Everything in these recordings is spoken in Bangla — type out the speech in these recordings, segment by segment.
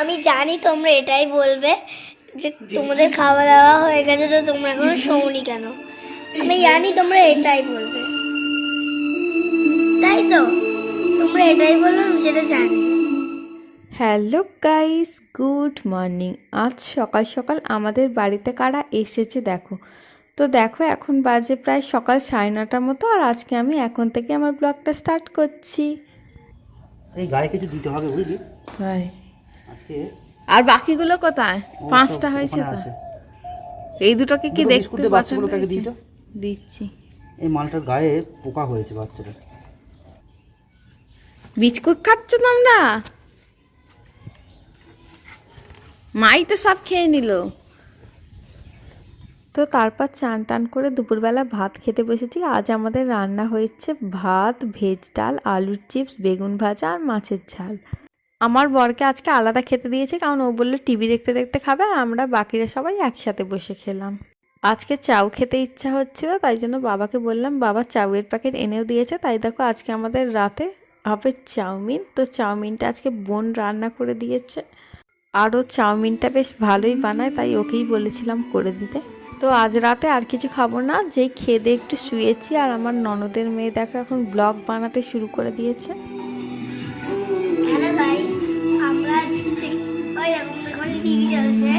আমি জানি তোমরা এটাই বলবে যে তোমাদের খাওয়া দাওয়া হয়ে গেছে তো তোমরা এখনও শোনি কেন? আমি জানি তোমরা এটাই বলবে। তাই তো? তোমরা এটাই বলবে আমি সেটা জানি। Hello guys good morning. আজ সকাল সকাল আমাদের বাড়িতে কারা এসেছে দেখো। তো দেখো এখন বাজে প্রায় সকাল সাড়ে নটার মতো আর আজকে আমি এখন থেকে আমার ব্লগটা স্টার্ট করছি। এই গায়ে কিছু দিতে হবে বুঝলি? আজকে আর বাকিগুলো কোথায়? পাঁচটা হয়েছে তো। এই দুটো কি দেখতে বিস্কুট বাচ্চাগুলোকে দিই তো। দিচ্ছি। এই মালটার গায়ে পোকা হয়েছে বাচ্চাটা। বিস্কুট খাচ্ছ তোমরা? মাই তো সব খেয়ে নিল। তো তারপর চান টান করে দুপুরবেলা ভাত খেতে বসেছি। আজ আমাদের রান্না হয়েছে ভাত ভেজ ডাল আলুর চিপস বেগুন ভাজা আর মাছের ঝাল। আমার বরকে আজকে আলাদা খেতে দিয়েছে, কারণ ও বলল টিভি দেখতে দেখতে খাবে আর আমরা বাকিরা সবাই একসাথে বসে খেলাম। আজকে চাউ খেতে ইচ্ছা হচ্ছিল, তাই জন্য বাবাকে বললাম, বাবা চাউয়ের প্যাকেট এনেও দিয়েছে, তাই দেখো আজকে আমাদের রাতে হবে চাউমিন। তো চাউমিনটা আজকে বোন রান্না করে দিয়েছে আরও চাউমিনটা বেশ ভালোই বানায়, তাই ওকেই বলেছিলাম করে দিতে। তো আজ রাতে আর কিছু খাব না, যেই খেদে একটু শুয়েছি, আর আমার ননদের মেয়ে দেখো এখন ব্লগ বানাতে শুরু করে দিয়েছে। টিভি চলছে।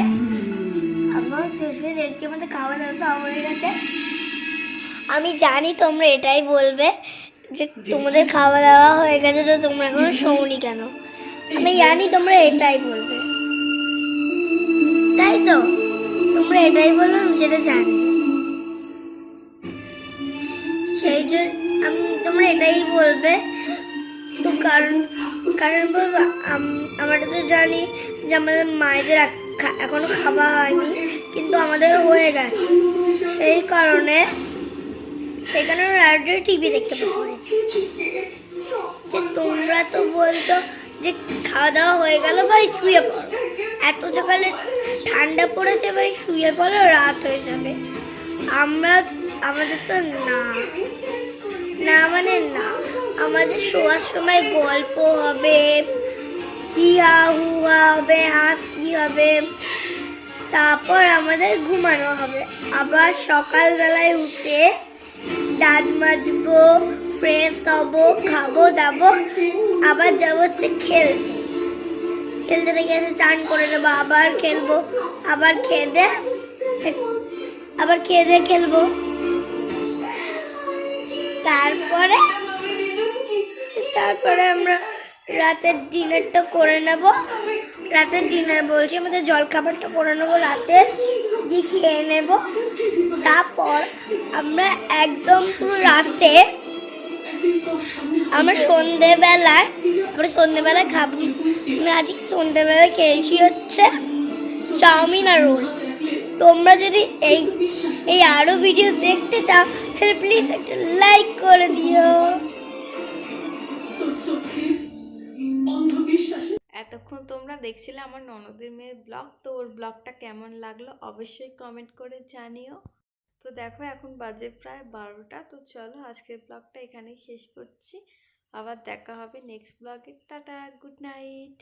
আমরা শুয়ে দেখতে আমাদের খাওয়া দাওয়া হয়ে গেছে। আমি জানি তোমরা এটাই বলবে যে তোমাদের খাওয়া দাওয়া হয়ে গেছে তো তোমরা এখনও শোনি কেন? আমি জানি তোমরা এটাই বলবে। তাই তো? তোমরা এটাই বলবে, আমি সেটা জানি। সেই জন্য, আমি, তোমরা এটাই বলবে। তো কারণ কারণ বলব আম- আমরা তো জানি যে আমাদের মায়েদের এক- খা- এখনও খাওয়া হয়নি, কিন্তু আমাদের হয়ে গেছে। সেই কারণে সেই কারণে রাডিও টিভি দেখতে পড়েছি। যে তোমরা তো বলছো যে খাওয়া দাওয়া হয়ে গেল, ভাই শুয়ে পড়ো। এত সকালে ঠান্ডা পড়েছে ভাই, শুয়ে পড়ো রাত হয়ে যাবে। আমরা, আমাদের তো না না মানে না। আমাদের শোয়ার সময় গল্প হবে হিহা হুহা হবে, হাসি হবে, তারপর আমাদের ঘুমানো হবে। আবার সকালবেলায় উঠে দাঁত মাজবো ফ্রেশ হব, খাব, দাবো, আবার যাব হচ্ছে খেলতে। খেলতে থেকে এসে চান করে নেব, আবার খেলব, আবার খেয়ে আবার খেয়ে দিয়ে খেলব। তারপরে তারপরে আমরা রাতের ডিনারটা করে নেব। রাতের ডিনার বলছি, আমাদের জলখাবারটা করে নেব রাতের, দিয়ে খেয়ে নেব। তারপর আমরা একদম পুরো রাতে আমরা সন্ধেবেলায় আমরা সন্ধেবেলায় খাব। আজকে সন্ধেবেলায় খেয়েছি হচ্ছে চাউমিন আর রোল তোমরা যদি এই এই আরও ভিডিও দেখতে চাও, তাহলে প্লিজ একটা লাইক করে দিও। এতক্ষণ তোমরা দেখছিলে আমার ননদের মেয়ের ব্লগ, তো ওর ব্লগটা কেমন লাগল অবশ্যই কমেন্ট করে জানিও। তো দেখো এখন বাজে প্রায় বারোটা, তো চলো আজকের ব্লগটা এখানেই শেষ করছি। আবার দেখা হবে নেক্সট ব্লগে টাটা গুড নাইট